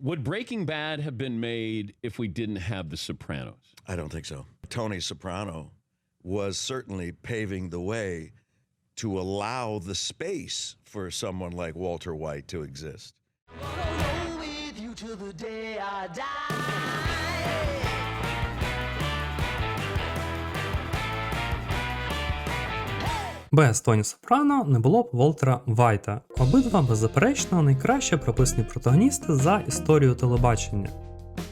Would Breaking Bad have been made if we didn't have The Sopranos? I don't think so. Tony Soprano was certainly paving the way to allow the space for someone like Walter White to exist. Без Тоні Сопрано не було б Волтера Вайта. Обидва беззаперечно найкраще прописані протагоністи за історію телебачення.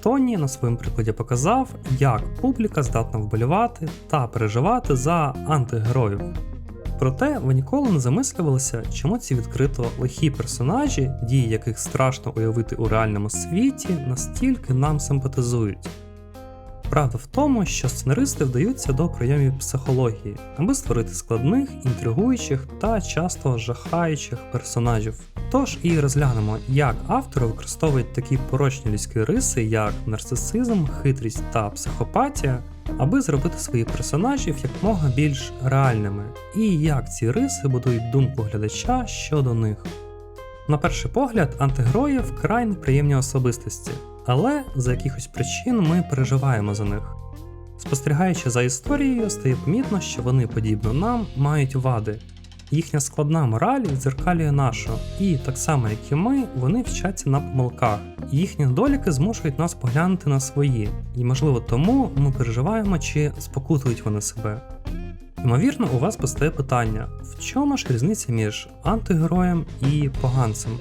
Тоні на своєму прикладі показав, як публіка здатна вболівати та переживати за антигероїв. Проте ви ніколи не замислювалися, чому ці відкрито лихі персонажі, дії яких страшно уявити у реальному світі, настільки нам симпатизують. Правда в тому, що сценаристи вдаються до прийомів психології, аби створити складних, інтригуючих та часто жахаючих персонажів. Тож і розглянемо, як автори використовують такі порочні людські риси, як нарцисизм, хитрість та психопатія, аби зробити своїх персонажів якмога більш реальними, і як ці риси будують думку глядача щодо них. На перший погляд, антигерої вкрай неприємні особистості, але за якихось причин ми переживаємо за них. Спостерігаючи за історією, стає помітно, що вони, подібно нам, мають вади. Їхня складна мораль відзеркалює нашу, і так само як і ми, вони вчаться на помилках. Їхні недоліки змушують нас поглянути на свої, і можливо тому ми переживаємо, чи спокутують вони себе. Ймовірно, у вас постає питання: в чому ж різниця між антигероєм і поганцем?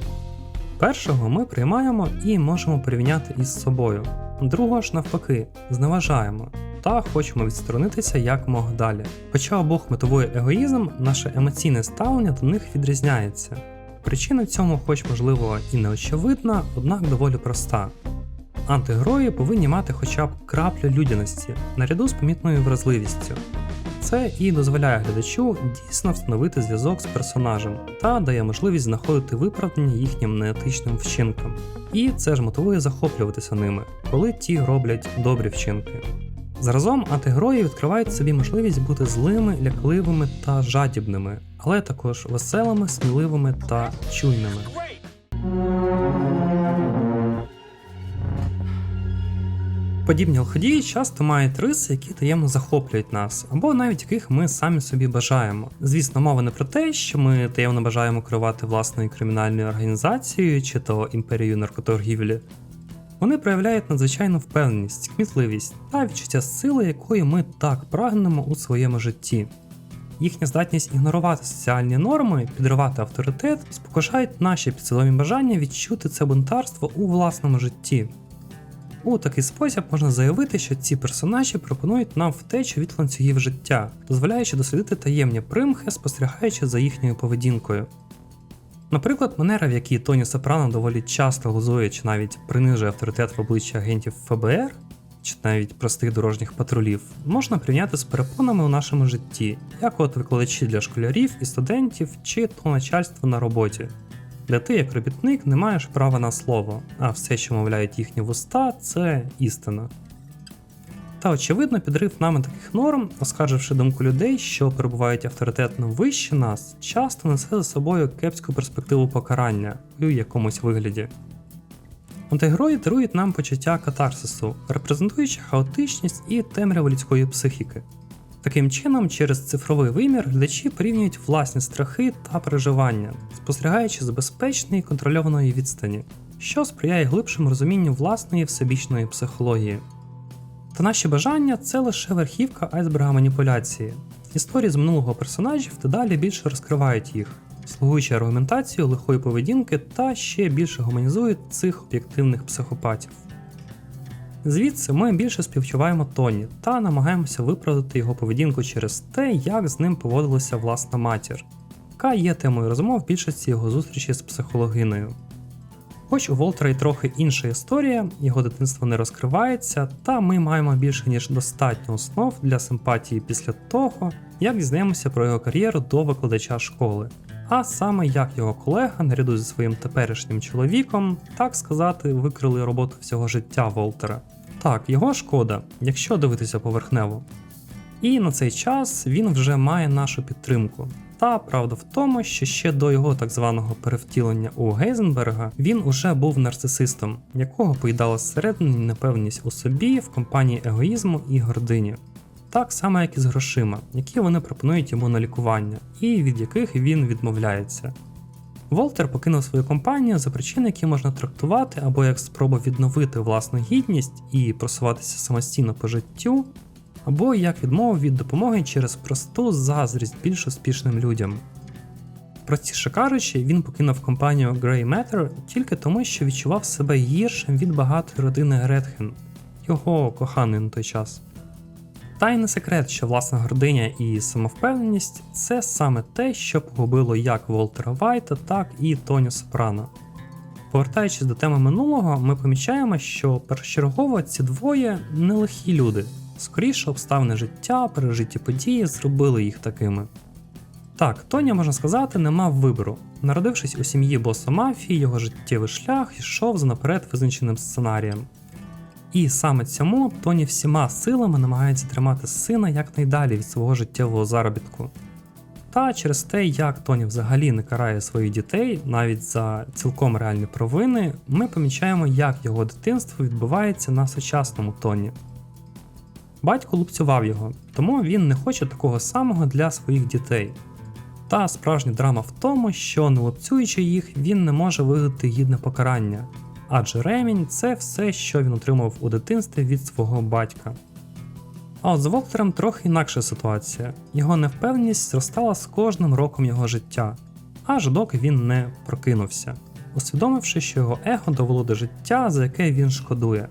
Першого ми приймаємо і можемо порівняти із собою, другого ж навпаки, зневажаємо та хочемо відсторонитися якомога далі. Хоча обох мотивує егоїзм, наше емоційне ставлення до них відрізняється. Причина цьому, хоч можливо і не очевидна, однак доволі проста. Антигерої повинні мати хоча б краплю людяності, наряду з помітною вразливістю. Це і дозволяє глядачу дійсно встановити зв'язок з персонажем та дає можливість знаходити виправдання їхнім неетичним вчинкам. І це ж мотивує захоплюватися ними, коли ті роблять добрі вчинки. Заразом антигерої відкривають собі можливість бути злими, лякливими та жадібними, але також веселими, сміливими та чуйними. Подібні лиходії часто мають риси, які таємно захоплюють нас, або навіть яких ми самі собі бажаємо. Звісно, мова не про те, що ми таємно бажаємо керувати власною кримінальною організацією чи то імперією наркоторгівлі. Вони проявляють надзвичайну впевненість, кмітливість та відчуття сили, якої ми так прагнемо у своєму житті. Їхня здатність ігнорувати соціальні норми, підривати авторитет, спокушають наші підсвідомі бажання відчути це бунтарство у власному житті. У такий спосіб можна заявити, що ці персонажі пропонують нам втечу від ланцюгів життя, дозволяючи дослідити таємні примхи, спостерігаючи за їхньою поведінкою. Наприклад, манера, в якій Тоні Сопрано доволі часто глузує чи навіть принижує авторитет в обличчя агентів ФБР, чи навіть простих дорожніх патрулів, можна порівняти з перепонами у нашому житті, як от викладачі для школярів і студентів, чи то начальство на роботі, де ти, як робітник, не маєш права на слово, а все, що мовляють їхні вуста, це істина. Та очевидно, підрив нами таких норм, оскарживши думку людей, що перебувають авторитетно вище нас, часто несе за собою кепську перспективу покарання у якомусь вигляді. Антигерої дарують нам почуття катарсису, репрезентуючи хаотичність і темряву людської психіки. Таким чином, через цифровий вимір глядачі порівнюють власні страхи та переживання, спостерігаючи з безпечної контрольованої відстані, що сприяє глибшому розумінню власної всебічної психології. Та наші бажання це лише верхівка айсберга маніпуляції. Історії з минулого персонажів дедалі більше розкривають їх, слугуючи аргументацію лихої поведінки та ще більше гуманізують цих об'єктивних психопатів. Звідси ми більше співчуваємо Тоні та намагаємося виправдати його поведінку через те, як з ним поводилася власна матір, яка є темою розмов більшості його зустрічі з психологиною. Хоч у Волтера й трохи інша історія, його дитинство не розкривається, та ми маємо більше ніж достатньо основ для симпатії після того, як дізнаємося про його кар'єру до викладача школи. А саме як його колега, наряду зі своїм теперішнім чоловіком, так сказати, викрили роботу всього життя Волтера. Так, його шкода, якщо дивитися поверхнево. І на цей час він вже має нашу підтримку. Та правда в тому, що ще до його так званого перевтілення у Гейзенберга він уже був нарцисистом, якого поїдала зсередини непевність у собі в компанії егоїзму і гордині. Так само, як і з грошима, які вони пропонують йому на лікування, і від яких він відмовляється. Волтер покинув свою компанію за причини, які можна трактувати або як спробу відновити власну гідність і просуватися самостійно по життю, або як відмову від допомоги через просту заздрість більш успішним людям. Простіше кажучи, він покинув компанію Grey Matter тільки тому, що відчував себе гіршим від багатої родини Гретхен, його коханої на той час. Та й не секрет, що власна гординя і самовпевненість це саме те, що погубило як Волтера Вайта, так і Тоню Сопрано. Повертаючись до теми минулого, ми помічаємо, що першочергово ці двоє не лихі люди, скоріше обставини життя, пережиті події зробили їх такими. Так, Тоня, можна сказати, не мав вибору. Народившись у сім'ї боса мафії, його життєвий шлях йшов за наперед визначеним сценарієм. І саме цьому Тоні всіма силами намагається тримати сина якнайдалі від свого життєвого заробітку. Та через те, як Тоні взагалі не карає своїх дітей, навіть за цілком реальні провини, ми помічаємо, як його дитинство відбувається на сучасному Тоні. Батько лупцював його, тому він не хоче такого самого для своїх дітей. Та справжня драма в тому, що не лупцюючи їх, він не може видати гідне покарання, адже ремінь це все, що він отримав у дитинстві від свого батька. А от з Волтером трохи інакша ситуація. Його невпевненість зростала з кожним роком його життя, аж доки він не прокинувся, усвідомивши, що його его довело до життя, за яке він шкодує.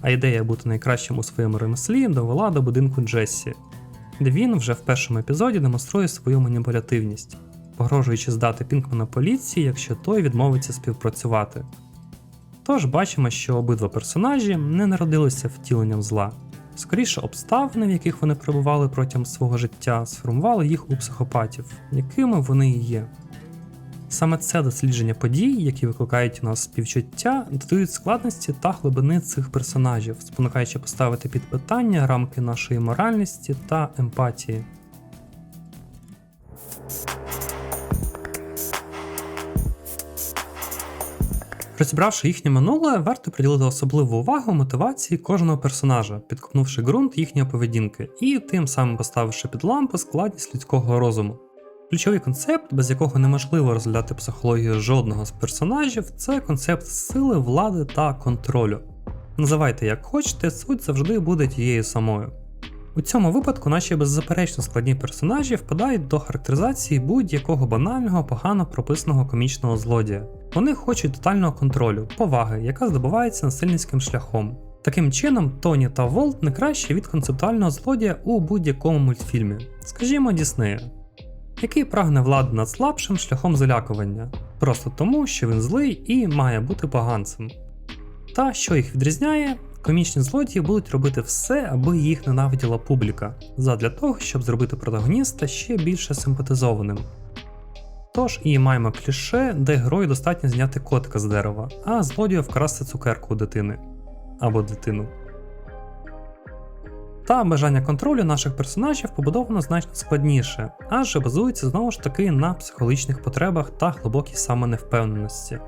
А ідея бути найкращим у своєму ремеслі довела до будинку Джессі, де він вже в першому епізоді демонструє свою маніпулятивність, погрожуючи здати Пінкмана поліції, якщо той відмовиться співпрацювати. Тож бачимо, що обидва персонажі не народилися втіленням зла. Скоріше, обставини, в яких вони перебували протягом свого життя, сформували їх у психопатів, якими вони і є. Саме це дослідження подій, які викликають у нас співчуття, додають складності та глибини цих персонажів, спонукаючи поставити під питання рамки нашої моральності та емпатії. Розібравши їхнє минуле, варто приділити особливу увагу мотивації кожного персонажа, підкопнувши ґрунт їхньої поведінки і тим самим поставивши під лампу складність людського розуму. Ключовий концепт, без якого неможливо розглядати психологію жодного з персонажів, це концепт сили, влади та контролю. Називайте як хочете, суть завжди буде тією самою. У цьому випадку наші беззаперечно складні персонажі впадають до характеризації будь-якого банального, погано прописаного комічного злодія. Вони хочуть тотального контролю, поваги, яка здобувається насильницьким шляхом. Таким чином, Тоні та Волт не краще від концептуального злодія у будь-якому мультфільмі, скажімо, Діснея, який прагне влади над слабшим шляхом залякування, просто тому, що він злий і має бути поганцем. Та що їх відрізняє, комічні злодії будуть робити все, аби їх ненавиділа публіка, задля того, щоб зробити протагоніста ще більше симпатизованим. Тож і маємо кліше, де герою достатньо зняти котика з дерева, а злодію вкрасти цукерку у дитини або дитину. Та бажання контролю наших персонажів побудовано значно складніше, адже базується знову ж таки на психологічних потребах та глибокій самоневпевненості.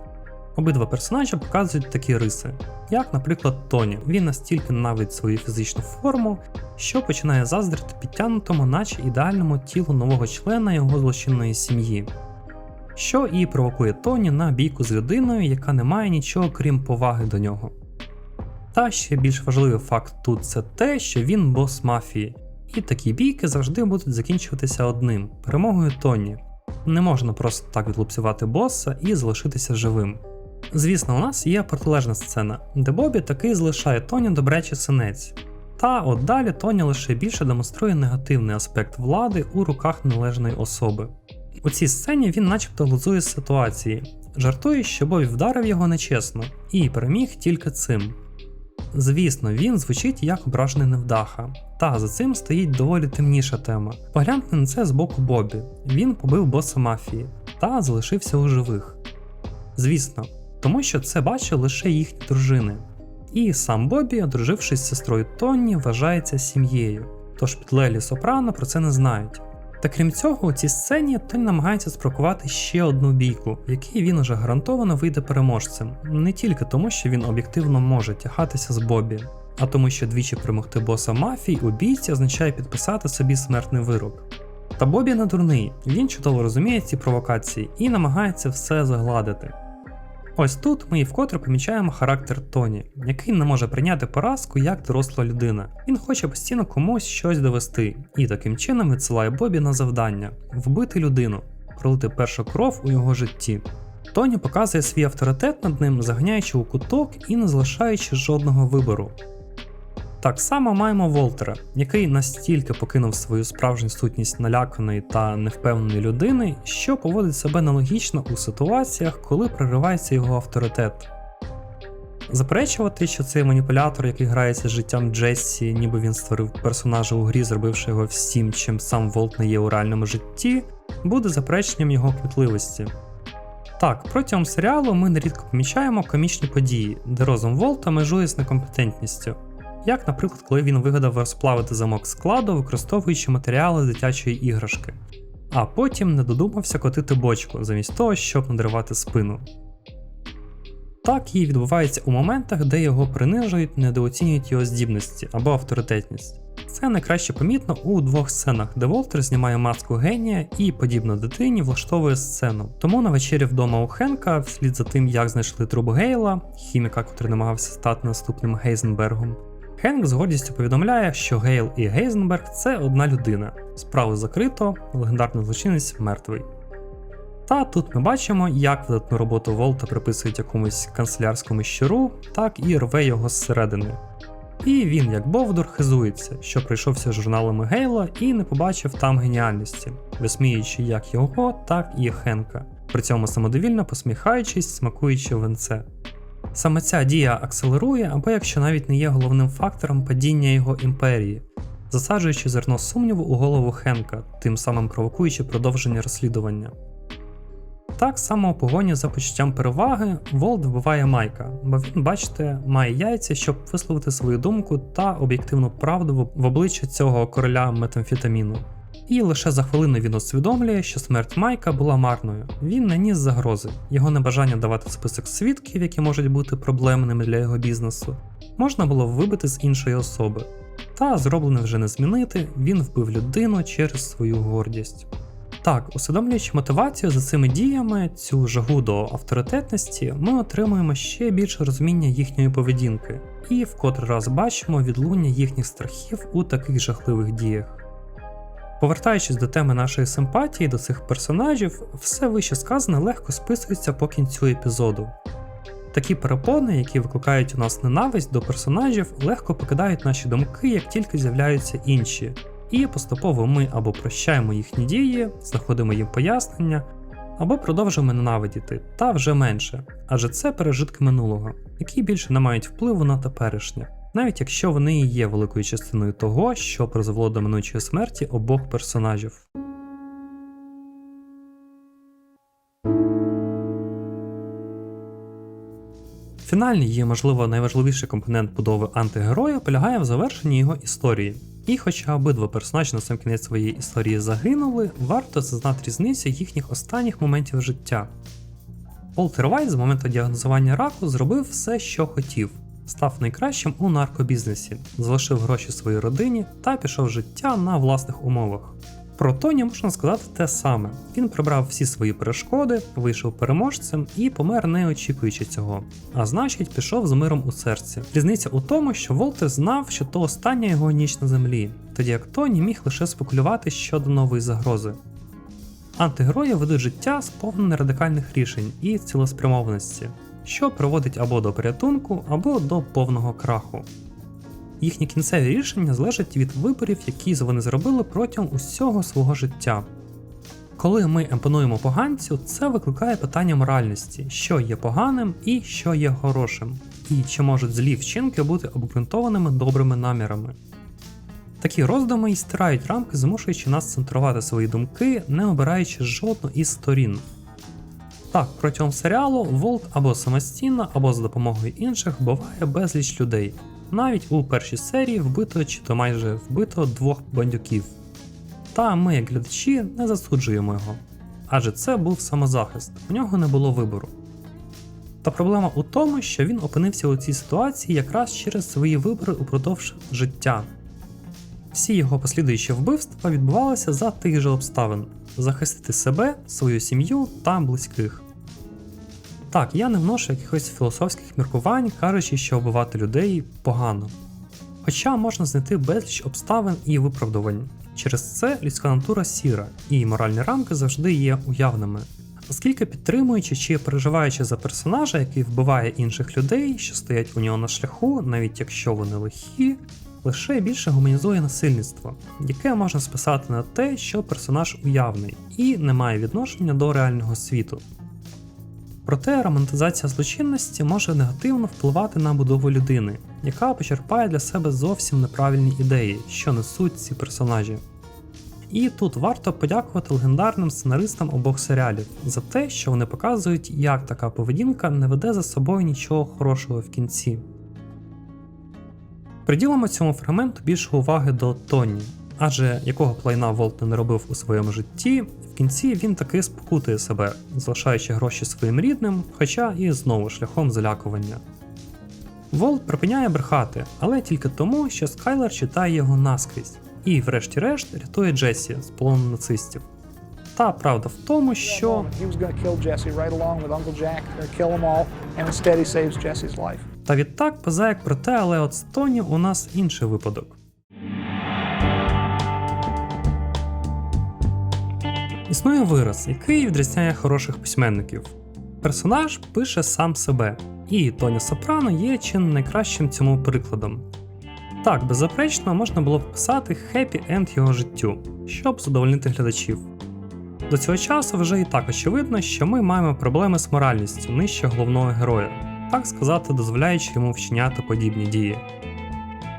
Обидва персонажі показують такі риси, як, наприклад, Тоні. Він настільки ненавидить свою фізичну форму, що починає заздрити підтягнутому, наче ідеальному тілу нового члена його злочинної сім'ї. Що і провокує Тоні на бійку з людиною, яка не має нічого крім поваги до нього. Та ще більш важливий факт тут це те, що він бос мафії, і такі бійки завжди будуть закінчуватися одним перемогою Тоні. Не можна просто так відлупцювати боса і залишитися живим. Звісно, у нас є протилежна сцена, де Бобі таки залишає Тоні добрячий синець. Та от далі Тоні лише більше демонструє негативний аспект влади у руках належної особи. У цій сцені він начебто глузує з ситуації, жартує, що Бобі вдарив його нечесно і переміг тільки цим. Звісно, він звучить як ображений невдаха, та за цим стоїть доволі темніша тема. Погляньте на це з боку Бобі. Він побив боса мафії та залишився у живих. Звісно, тому що це бачили лише їхні дружини. І сам Бобі, одружившись з сестрою Тонні, вважається сім'єю. тож підлеглі Сопрано про це не знають. Та крім цього, у цій сцені той намагається спрокувати ще одну бійку, в якій він уже гарантовано вийде переможцем, не тільки тому, що він об'єктивно може тягатися з Бобі, а тому, що двічі перемогти боса мафії у бійці означає підписати собі смертний вирок. Та Бобі не дурний, він чудово розуміє ці провокації і намагається все загладити. Ось тут ми і вкотре помічаємо характер Тоні, який не може прийняти поразку як доросла людина. Він хоче постійно комусь щось довести, і таким чином відсилає Бобі на завдання вбити людину, пролити першу кров у його житті. Тоні показує свій авторитет над ним, заганяючи у куток і не залишаючи жодного вибору. Так само маємо Волтера, який настільки покинув свою справжню сутність наляканої та невпевненої людини, що поводить себе нелогічно у ситуаціях, коли проривається його авторитет. Заперечувати, що цей маніпулятор, який грається з життям Джессі, ніби він створив персонажа у грі, зробивши його всім, чим сам Волт не є у реальному житті, буде запереченням його кмітливості. Так, протягом серіалу ми нерідко помічаємо комічні події, де розум Волта межує з некомпетентністю як, наприклад, коли він вигадав розплавити замок складу, використовуючи матеріали дитячої іграшки, а потім не додумався котити бочку, замість того, щоб надривати спину. Так і відбувається у моментах, де його принижують, недооцінюють його здібності або авторитетність. Це найкраще помітно у двох сценах, де Волтер знімає маску генія і, подібно дитині, влаштовує сцену. Тому на вечері вдома у Хенка, вслід за тим, як знайшли труп Гейла, хіміка, котрий намагався стати наступним Гейзенбергом, Хенк з гордістю повідомляє, що Гейл і Гейзенберг це одна людина. Справу закрито, легендарний злочинець мертвий. Та тут ми бачимо, як видатну роботу Волта приписують якомусь канцелярському щуру, так і рве його зсередини. І він, як Бовдур, хизується, що прийшовся журналами Гейла і не побачив там геніальності, висміюючи як його, так і Хенка, при цьому самодовільно посміхаючись, смакуючи венце. Саме ця дія акселерує, або якщо навіть не є головним фактором падіння його імперії, засаджуючи зерно сумніву у голову Хенка, тим самим провокуючи продовження розслідування. Так само у погоні за почуттям переваги Волт вбиває Майка, бо він, бачите, має яйця, щоб висловити свою думку та об'єктивну правду в- обличчя цього короля метамфетаміну. І лише за хвилину він усвідомлює, що смерть Майка була марною. Він не ніс загрози, його небажання давати список свідків, які можуть бути проблемними для його бізнесу, можна було вибити з іншої особи. Та зроблене вже не змінити, він вбив людину через свою гордість. Так, усвідомлюючи мотивацію за цими діями, цю жагу до авторитетності, ми отримуємо ще більше розуміння їхньої поведінки, і в котрий раз бачимо відлуння їхніх страхів у таких жахливих діях. Повертаючись до теми нашої симпатії до цих персонажів, все вище сказане легко списується по кінцю епізоду. Такі перепони, які викликають у нас ненависть до персонажів, легко покидають наші думки, як тільки з'являються інші, і поступово ми або прощаємо їхні дії, знаходимо їм пояснення, або продовжуємо ненавидіти, та вже менше, адже це пережитки минулого, які більше не мають впливу на теперішнє, навіть якщо вони і є великою частиною того, що призвело до минучої смерті обох персонажів. Фінальний є, можливо, найважливіший компонент будови антигероя полягає в завершенні його історії. І хоча обидва персонажі на сам кінець своєї історії загинули, варто зазнати різницю їхніх останніх моментів життя. Волтер Вайт з моменту діагнозування раку зробив все, що хотів, став найкращим у наркобізнесі, залишив гроші своїй родині та пішов життя на власних умовах. Про Тоні можна сказати те саме. Він прибрав всі свої перешкоди, вийшов переможцем і помер не очікуючи цього. А значить, пішов з миром у серці. Різниця у тому, що Волтер знав, що то остання його ніч на землі, тоді як Тоні міг лише спекулювати щодо нової загрози. Антигерої ведуть життя сповнене радикальних рішень і цілеспрямованості, що приводить або до порятунку, або до повного краху. Їхні кінцеві рішення залежать від виборів, які вони зробили протягом усього свого життя. Коли ми емпонуємо поганцю, це викликає питання моральності, що є поганим і що є хорошим, і чи можуть злі вчинки бути обґрунтованими добрими намірами. Такі роздуми і стирають рамки, змушуючи нас центрувати свої думки, не обираючи жодну із сторін. Так, протягом серіалу Волт або самостійно, або за допомогою інших вбиває безліч людей. Навіть у першій серії вбито чи то майже вбито двох бандюків. Та ми, як глядачі, не засуджуємо його. Адже це був самозахист, у нього не було вибору. Та проблема у тому, що він опинився у цій ситуації якраз через свої вибори упродовж життя. Всі його послідуючі вбивства відбувалися за тих же обставин захистити себе, свою сім'ю та близьких. Так, я не вношу якихось філософських міркувань, кажучи, що вбивати людей погано. Хоча можна знайти безліч обставин і виправдувань. Через це людська натура сіра, і моральні рамки завжди є уявними. Оскільки підтримуючи чи переживаючи за персонажа, який вбиває інших людей, що стоять у нього на шляху, навіть якщо вони лихі, лише більше гуманізує насильництво, яке можна списати на те, що персонаж уявний і не має відношення до реального світу. Проте романтизація злочинності може негативно впливати на будову людини, яка почерпає для себе зовсім неправильні ідеї, що несуть ці персонажі. І тут варто подякувати легендарним сценаристам обох серіалів за те, що вони показують, як така поведінка не веде за собою нічого хорошого в кінці. Приділимо цьому фрагменту більше уваги до Тоні, адже якого плайна Волт не робив у своєму житті, в кінці він таки спокутує себе, залишаючи гроші своїм рідним, хоча і знову шляхом залякування. Волт припиняє брехати, але тільки тому, що Скайлер читає його наскрізь, і, врешті-решт, рятує Джесі з полону нацистів. Та правда в тому, що Та відтак позаяк про те, але от з Тоні у нас інший випадок. Існує вираз, який відрізняє хороших письменників. Персонаж пише сам себе, і Тоні Сопрано є чи найкращим цьому прикладом. Так, беззаперечно, можна було б писати хеппі енд його життю, щоб задовольнити глядачів. До цього часу вже і так очевидно, що ми маємо проблеми з моральністю нижче головного героя, так сказати, дозволяючи йому вчиняти подібні дії.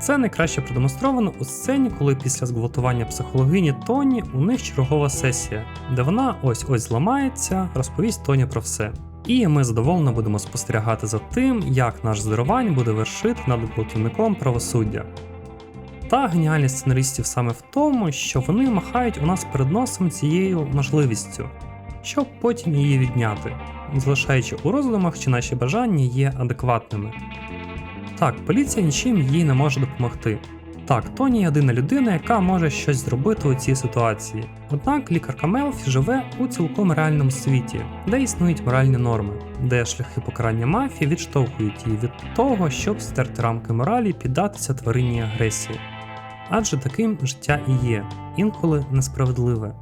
Це найкраще продемонстровано у сцені, коли після зґвалтування психологині Тоні у них чергова сесія, де вона ось-ось зламається, розповість Тоні про все. І ми задоволено будемо спостерігати за тим, як наш здоровань буде вершити над гвалтівником правосуддя. Та геніальність сценаристів саме в тому, що вони махають у нас перед носом цією можливістю, щоб потім її відняти, залишаючи у роздумах, чи наші бажання є адекватними. Так, поліція нічим їй не може допомогти. Так, Тоні єдина людина, яка може щось зробити у цій ситуації. Однак лікарка Мелфі живе у цілком реальному світі, де існують моральні норми, де шляхи покарання мафії відштовхують її від того, щоб стерти рамки моралі і піддатися тваринній агресії. Адже таким життя і є, інколи несправедливе.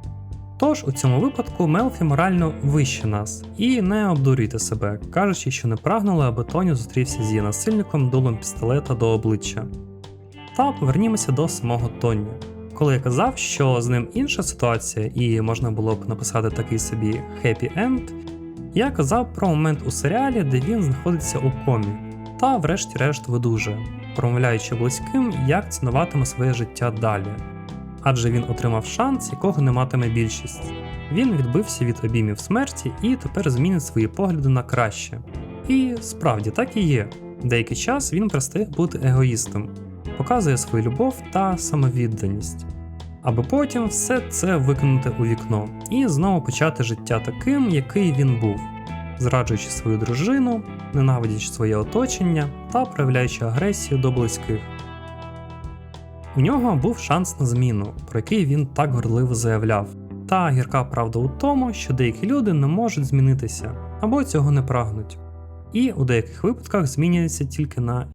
Тож у цьому випадку Мелфі морально вище нас, і не обдурюйте себе, кажучи, що не прагнули, аби Тоні зустрівся з її насильником дулом пістолета до обличчя. Та повернімося до самого Тоні. Коли я казав, що з ним інша ситуація, і можна було б написати такий собі happy end, я казав про момент у серіалі, де він знаходиться у комі, та врешті-решт видужує, промовляючи близьким, як цінуватиме своє життя далі. Адже він отримав шанс, якого не матиме більшість. Він відбився від обіймів смерті і тепер змінить свої погляди на краще. І справді так і є. Деякий час він перестає бути егоїстом, показує свою любов та самовідданість, аби потім все це викинути у вікно і знову почати життя таким, який він був, зраджуючи свою дружину, ненавидячи своє оточення та проявляючи агресію до близьких. У нього був шанс на зміну, про який він так горливо заявляв. Та гірка правда у тому, що деякі люди не можуть змінитися або цього не прагнуть, і у деяких випадках змінюються тільки на